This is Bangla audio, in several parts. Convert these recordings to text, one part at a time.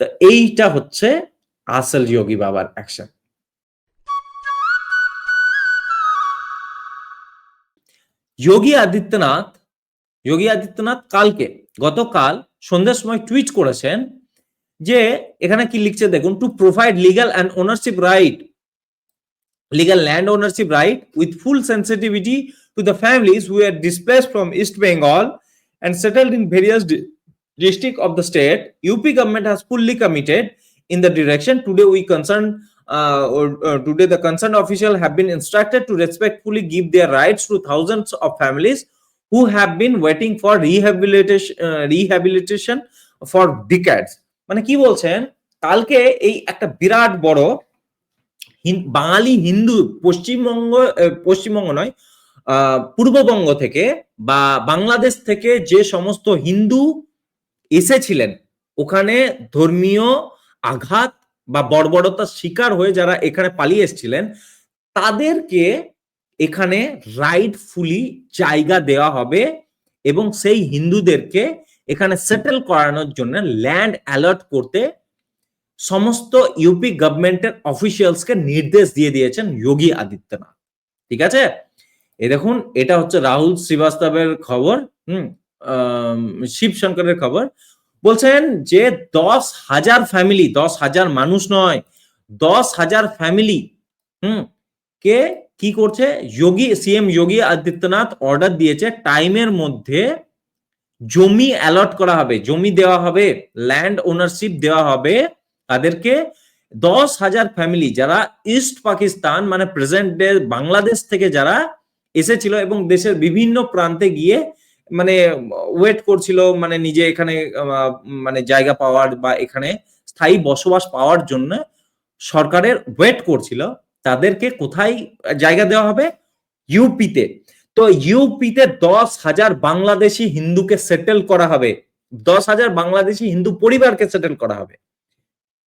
তো এইটা হচ্ছে আসল যোগী বাবার অ্যাকশন যোগী আদিত্যনাথ যোগী আদিত্যনাথ কালকে গতকাল সন্ধ্যের সময় টুইট করেছেন যে এখানে কি লিখছে দেখুন to provide legal and ownership right land ownership right with full sensitivity to the families who were displaced from East Bengal and settled in various di- districts of the state. UP government has fully committed in the direction. Today, we concern uh, or uh, today the concerned official have been instructed to respectfully give their rights to thousands of families who have been waiting for rehabilitation uh, rehabilitation for decades. মানে কি বলছেন কালকে এই একটা বিরাট বড় বাঙালি হিন্দু পশ্চিমবঙ্গ পশ্চিমবঙ্গ নয় পূর্ববঙ্গ থেকে বা বাংলাদেশ থেকে যে সমস্ত হিন্দু এসেছিলেন। ওখানে ধর্মীয় আঘাত বা বর্বরতার শিকার হয়ে যারা এখানে পালিয়ে এসেছিলেন, তাদেরকে এখানে রাইটফুলি জায়গা দেওয়া হবে এবং সেই হিন্দুদেরকে এখানে সেটেল করানোর জন্য ল্যান্ড অ্যালার্ট করতে সমস্ত ইউপি গভর্নমেন্টের অফিসিয়ালসকে নির্দেশ দিয়ে দিয়েছেন যোগী আদিত্যনাথ। ঠিক আছে? এ দেখুন, এটা হচ্ছে রাহুল শ্রীবাস্তবের খবর, হুম? শিব শঙ্করের খবর। বলছেন যে দশ হাজার ফ্যামিলি দশ হাজার মানুষ নয়, দশ হাজার ফ্যামিলি হুম, কে কি করছে? যোগী সিএম যোগী আদিত্যনাথ অর্ডার দিয়েছে টাইমের মধ্যে জমি অ্যালট করা হবে, জমি দেওয়া হবে ল্যান্ড ওনারশিপ দেওয়া হবে, তাদেরকে দশ হাজার ফ্যামিলি যারা ইস্ট পাকিস্তান মানে প্রেজেন্ট ডে বাংলাদেশ থেকে যারা এসেছিল এবং দেশের বিভিন্ন প্রান্তে গিয়ে মানে ওয়েট করছিল মানে নিজে এখানে মানে জায়গা পাওয়ার বা এখানে স্থায়ী বসবাস পাওয়ার জন্য সরকারের ওয়েট করছিল, তাদেরকে কোথায় জায়গা দেওয়া হবে? ইউপিতে তো। ইউপিতে দশ হাজার বাংলাদেশি হিন্দুকে সেটেল করা হবে। দশ হাজার বাংলাদেশি হিন্দু পরিবারকে সেটেল করা হবে।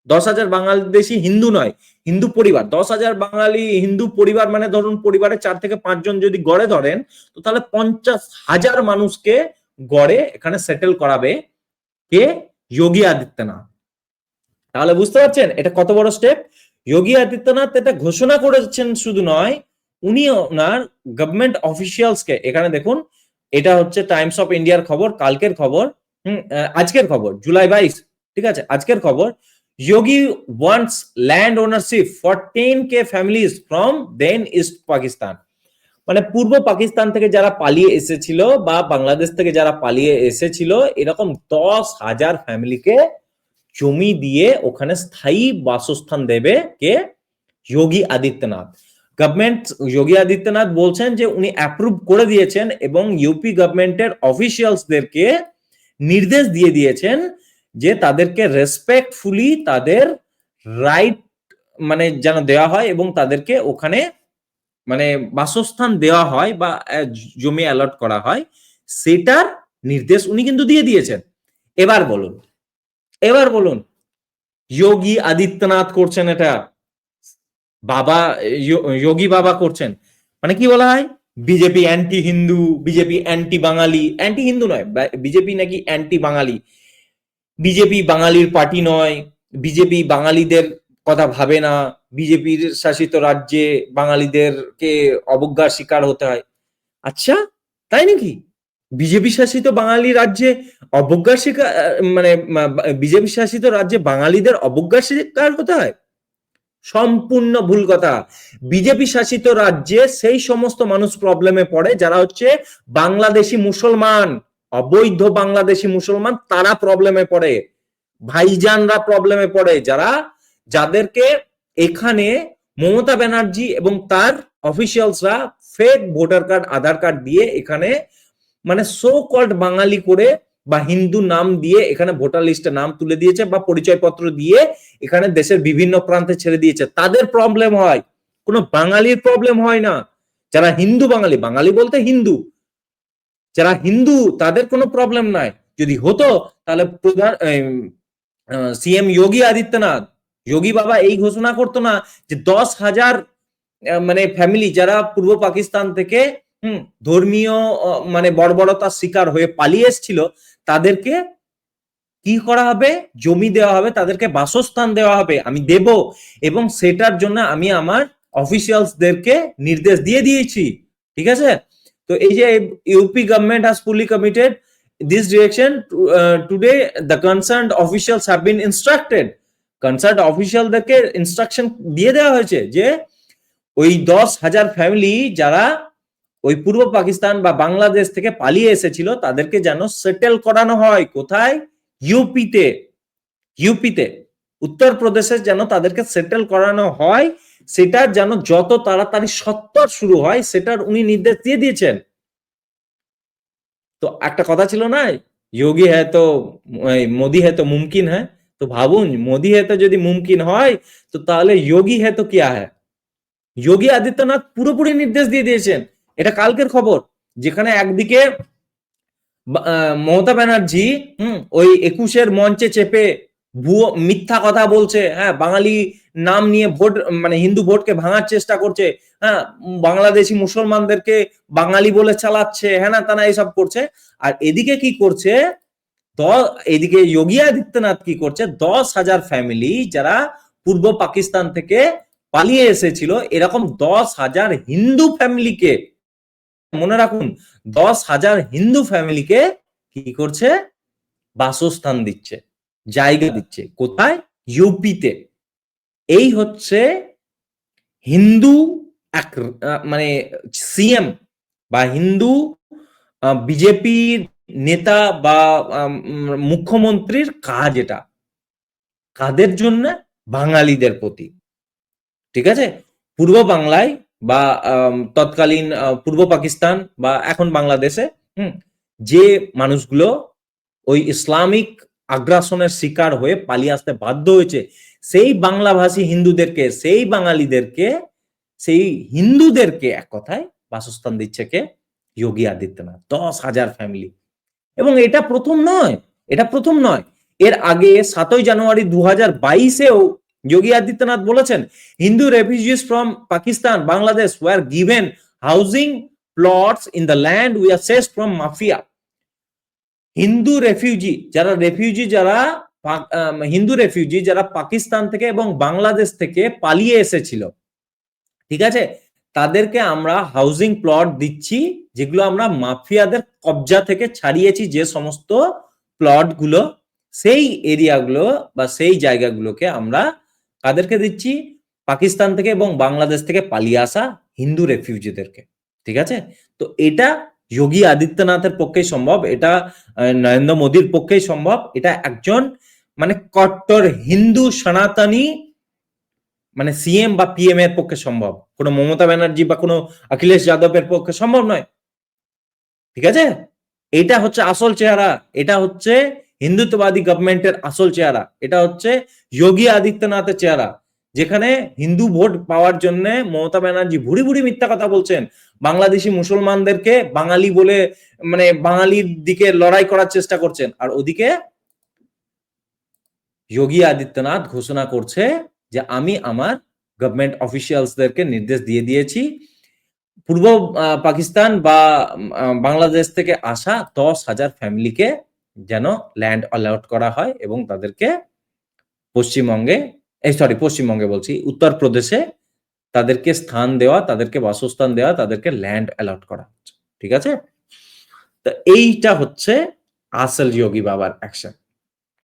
দশ হাজার বাংলাদেশি হিন্দু নয়, হিন্দু পরিবার। দশ হাজার বাঙালি হিন্দু পরিবার মানে ধরুন পরিবারে চার থেকে পাঁচজন যদি গড়ে ধরেন, তো তাহলে পঞ্চাশ হাজার মানুষকে গড়ে এখানে সেটেল করাবে কে? যোগী আদিত্যনাথ। তাহলে বুঝতে পারছেন? এটা কত বড় স্টেপ যোগী আদিত্যনাথ এটা ঘোষণা করেছেন শুধু নয়, উনি ওনার গভর্নমেন্ট অফিসিয়ালসকে এখানে দেখুন, এটা হচ্ছে টাইমস অফ ইন্ডিয়ার খবর, কালকের খবর আজকের খবর, জুলাই বাইশ, ঠিক আছে? আজকের খবর Yogi wants land ownership for 10k families from then East Pakistan. মানে পূর্ব পাকিস্তান থেকে যারা পালিয়ে এসেছিল বা বাংলাদেশ থেকে যারা পালিয়ে এসেছিল, এরকম দশ হাজার ফ্যামিলিকে জমি দিয়ে ওখানে স্থায়ী বাসস্থান দেবে কে যোগী আদিত্যনাথ গভর্নমেন্ট যোগী আদিত্যনাথ বলছেন যে উনি অ্যাপ্রুভ করে দিয়েছেন এবং ইউপি গভর্নমেন্টের অফিসিয়ালসদেরকে নির্দেশ দিয়ে দিয়েছেন যে তাদেরকে রেসপেক্টফুলি তাদের রাইট মানে যেন দেওয়া হয় এবং তাদেরকে ওখানে মানে বাসস্থান দেওয়া হয় বা জমি অ্যালট করা হয়, সেটার নির্দেশ উনি কিন্তু দিয়ে দিয়েছেন। এবার বলুন এবার বলুন, যোগী আদিত্যনাথ করছেন এটা, বাবা যোগী বাবা করছেন মানে কি বলা হয়? BJP anti Hindu BJP anti Bengali anti Hindu নয় বিজেপি নাকি অ্যান্টি বাঙালি বিজেপি বাঙালির পার্টি নয়, বিজেপি বাঙালিদের কথা ভাবে না, বিজেপির শাসিত রাজ্যে বাঙালিদেরকে অবজ্ঞার শিকার হতে হয়। আচ্ছা তাই নাকি? বিজেপি শাসিত বাঙালি রাজ্যে অবজ্ঞার শিকার মানে বিজেপি শাসিত রাজ্যে বাঙালিদের অবজ্ঞার শিকার হতে হয়? সম্পূর্ণ ভুল কথা। বিজেপি শাসিত রাজ্যে সেই সমস্ত মানুষ প্রবলেমে পড়ে যারা হচ্ছে বাংলাদেশি মুসলমান। অবৈধ বাংলাদেশি মুসলমান, তারা প্রবলেমে পড়ে। ভাইজানরা প্রবলেমে পড়ে। যারা, যাদেরকে এখানে মমতা ব্যানার্জি এবং তার অফিসিয়ালসরা fake voter card Aadhaar card দিয়ে এখানে মানে সো কল্ড বাঙালি করে বা হিন্দু নাম দিয়ে এখানে ভোটার লিস্টে নাম তুলে দিয়েছে বা পরিচয়পত্র দিয়ে এখানে দেশের বিভিন্ন প্রান্তে ছেড়ে দিয়েছে। তাদের প্রবলেম হয়। কোনো বাঙালির প্রবলেম হয় না। যারা হিন্দু বাঙালি বাঙালি বলতে হিন্দু। যারা হিন্দু, তাদের কোনো প্রবলেম নাই। যদি হতো, তাহলে প্রধান সিএম যোগী আদিত্যনাথ যোগী বাবা এই ঘোষণা করতো না যে দশ হাজার মানে ফ্যামিলি যারা পূর্ব পাকিস্তান থেকে, হুম, ধর্মীয় মানে বর্বরতার শিকার হয়ে পালিয়ে এসেছিল, তাদেরকে কি করা হবে? জমি দেওয়া হবে, তাদেরকে বাসস্থান দেওয়া হবে, আমি দেব। এবং সেটার জন্য আমি আমার অফিসিয়ালসদেরকে নির্দেশ দিয়ে দিয়েছি। ঠিক আছে? তো এই যে UP government has fully committed this direction uh, today the concerned officials have been instructed. অফিসিয়ালদেরকে ইনস্ট্রাকশন দিয়ে দেওয়া হয়েছে যে ওই দশ হাজার ফ্যামিলি যারা ওই পূর্ব পাকিস্তান বা বাংলাদেশ থেকে পালিয়ে এসেছিল তাদেরকে যেন সেটেল করানো হয়। কোথায়? ইউপিতে ইউপিতে উত্তরপ্রদেশে যেন তাদেরকে সেটেল করানো হয়। সেটা যেন যত তাড়াতাড়ি সত্তর শুরু হয়, সেটার উনি নির্দেশ দিয়ে দিয়েছেন। তো একটা কথা ছিল না, যোগী হ্যাঁ তো মোদি হ্যাঁ তো মুমকিন হ্যাঁ তো ভাবুন, মোদি হ্যাঁ তো যদি মুমকিন হয়, তো তাহলে যোগী হ্যাঁ তো কিয়া হ্যাঁ যোগী আদিত্যনাথ পুরোপুরি নির্দেশ দিয়ে দিয়েছেন। এটা কালকের খবর, যেখানে একদিকে মমতা ব্যানার্জি, হুম, ওই একুশের মঞ্চে চেপে ভুয়ো মিথ্যা কথা বলছে হ্যাঁ বাঙালি নাম নিয়ে ভোট মানে হিন্দু ভোটকে ভাঙার চেষ্টা করছে হ্যাঁ বাংলাদেশি মুসলমানদেরকে বাঙালি বলে চালাচ্ছে হ্যাঁ না তারা এইসব করছে। আর এদিকে কি করছে? দ- এদিকে যোগী আদিত্যনাথ কি করছে? দশ হাজার ফ্যামিলি যারা পূর্ব পাকিস্তান থেকে পালিয়ে এসেছিল, এরকম দশ হাজার হিন্দু ফ্যামিলিকে মনে রাখুন, দশ হাজার হিন্দু ফ্যামিলিকে কি করছে? বাসস্থান দিচ্ছে। জায়গা দিচ্ছে। কোথায়? ইউপিতে। এই হচ্ছে হিন্দু এক মানে সিএম বা হিন্দু বিজেপির নেতা বা মুখ্যমন্ত্রীর কাজ এটা। কাদের জন্য? বাঙালিদের প্রতি। ঠিক আছে? পূর্ব বাংলায় বা তৎকালীন পূর্ব পাকিস্তান বা এখন বাংলাদেশে হুম, যে মানুষগুলো ওই ইসলামিক আগ্রাসনের শিকার হয়ে পালিয়ে আসতে বাধ্য হয়েছে। সেই বাংলাভাষী হিন্দুদেরকে, সেই বাঙালিদেরকে, সেই হিন্দুদেরকে এক কথায় বাসস্থান দিচ্ছে কে? যোগী আদিত্যনাথ, দশ হাজার ফ্যামিলি এবং এটা প্রথম নয়, এটা প্রথম নয়। এর আগে সাতই জানুয়ারি দু হাজার বাইশেও যোগী আদিত্যনাথ বলেছেন, Hindu refugees from Pakistan Bangladesh were given housing plots in the land we are seize from mafia Hindu refugee যারা রেফিউজি যারা হিন্দু রেফিউজি যারা পাকিস্তান থেকে এবং বাংলাদেশ থেকে পালিয়ে এসেছিল, ঠিক আছে? তাদেরকে আমরা হাউজিং প্লট দিচ্ছি, যেগুলো আমরা মাফিয়াদের কবজা থেকে ছাড়িয়েছি যে সমস্ত প্লটগুলো, সেই এরিয়াগুলো বা সেই জায়গাগুলোকে আমরা কাদেরকে দিচ্ছি? পাকিস্তান থেকে এবং বাংলাদেশ থেকে পালিয়ে আসা হিন্দু রেফিউজিদেরকে ঠিক আছে? তো এটা যোগী আদিত্যনাথের পক্ষেই সম্ভব, এটা নরেন্দ্র মোদীর পক্ষেই সম্ভব, এটা একজন মানে কট্টর হিন্দু সনাতনী মানে সিএম বা পিএম এর পক্ষে সম্ভব। কোনো মমতা ব্যানার্জি বা কোনো অখিলেশ যাদবের পক্ষে সম্ভব নয়। ঠিক আছে? এটা হচ্ছে আসল চেহারা, এটা হচ্ছে হিন্দুত্ববাদী গভর্নমেন্টের আসল চেহারা, এটা হচ্ছে যোগী আদিত্যনাথের চেহারা। যেখানে হিন্দু ভোট পাওয়ার জন্য মমতা ব্যানার্জি ভুড়ি ভুড়ি মিথ্যা কথা বলছেন। বাংলাদেশি মুসলমানদেরকে বাঙালি বলে মানে বাঙালির দিকে লড়াই করার চেষ্টা করছেন। আর ওদিকে যোগী আদিত্যনাথ ঘোষণা করছে যে, আমি আমার গভর্নমেন্ট অফিসিয়ালসদেরকে নির্দেশ দিয়ে দিয়েছি। পূর্ব পাকিস্তান বা বাংলাদেশ থেকে আসা দশ হাজার ফ্যামিলিকে যেন ল্যান্ড অ্যালাউট করা হয় এবং তাদেরকে পশ্চিমবঙ্গে এই সরি পশ্চিমবঙ্গে বলছি। উত্তরপ্রদেশে তাদেরকে স্থান দেওয়া, তাদেরকে বাসস্থান দেওয়া, তাদেরকে ল্যান্ড অ্যালট করা হচ্ছে। ঠিক আছে? তো এইটা হচ্ছে আসল যোগী বাবার অ্যাকশন